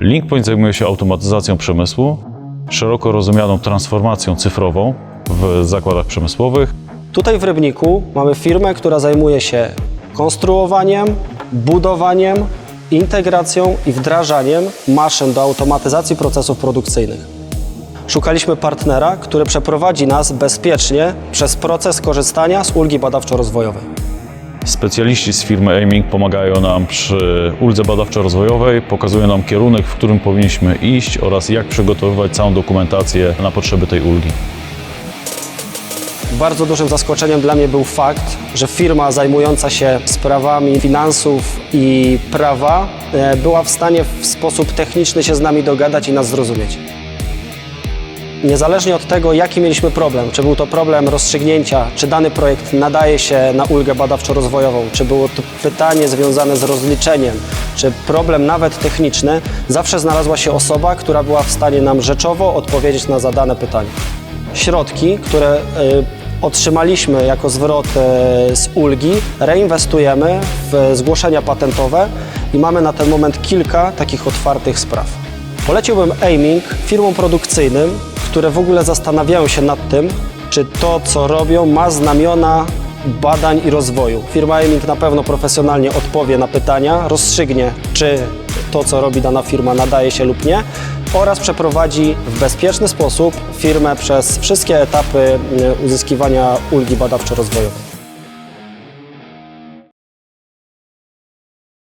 LinkPoint zajmuje się automatyzacją przemysłu, szeroko rozumianą transformacją cyfrową w zakładach przemysłowych. Tutaj w Rybniku mamy firmę, która zajmuje się konstruowaniem, budowaniem, integracją i wdrażaniem maszyn do automatyzacji procesów produkcyjnych. Szukaliśmy partnera, który przeprowadzi nas bezpiecznie przez proces korzystania z ulgi badawczo-rozwojowej. Specjaliści z firmy Aiming pomagają nam przy uldze badawczo-rozwojowej, pokazują nam kierunek, w którym powinniśmy iść oraz jak przygotowywać całą dokumentację na potrzeby tej ulgi. Bardzo dużym zaskoczeniem dla mnie był fakt, że firma zajmująca się sprawami finansów i prawa e, była w stanie w sposób techniczny się z nami dogadać i nas zrozumieć. Niezależnie od tego, jaki mieliśmy problem, czy był to problem rozstrzygnięcia, czy dany projekt nadaje się na ulgę badawczo-rozwojową, czy było to pytanie związane z rozliczeniem, czy problem nawet techniczny, zawsze znalazła się osoba, która była w stanie nam rzeczowo odpowiedzieć na zadane pytanie. Środki, które y, otrzymaliśmy jako zwrot y, z ulgi, reinwestujemy w zgłoszenia patentowe i mamy na ten moment kilka takich otwartych spraw. Poleciłbym Aiming firmom produkcyjnym, które w ogóle zastanawiają się nad tym, czy to, co robią, ma znamiona badań i rozwoju. Firma Aiming na pewno profesjonalnie odpowie na pytania, rozstrzygnie, czy to, co robi dana firma, nadaje się lub nie oraz przeprowadzi w bezpieczny sposób firmę przez wszystkie etapy y, uzyskiwania ulgi badawczo-rozwojowej.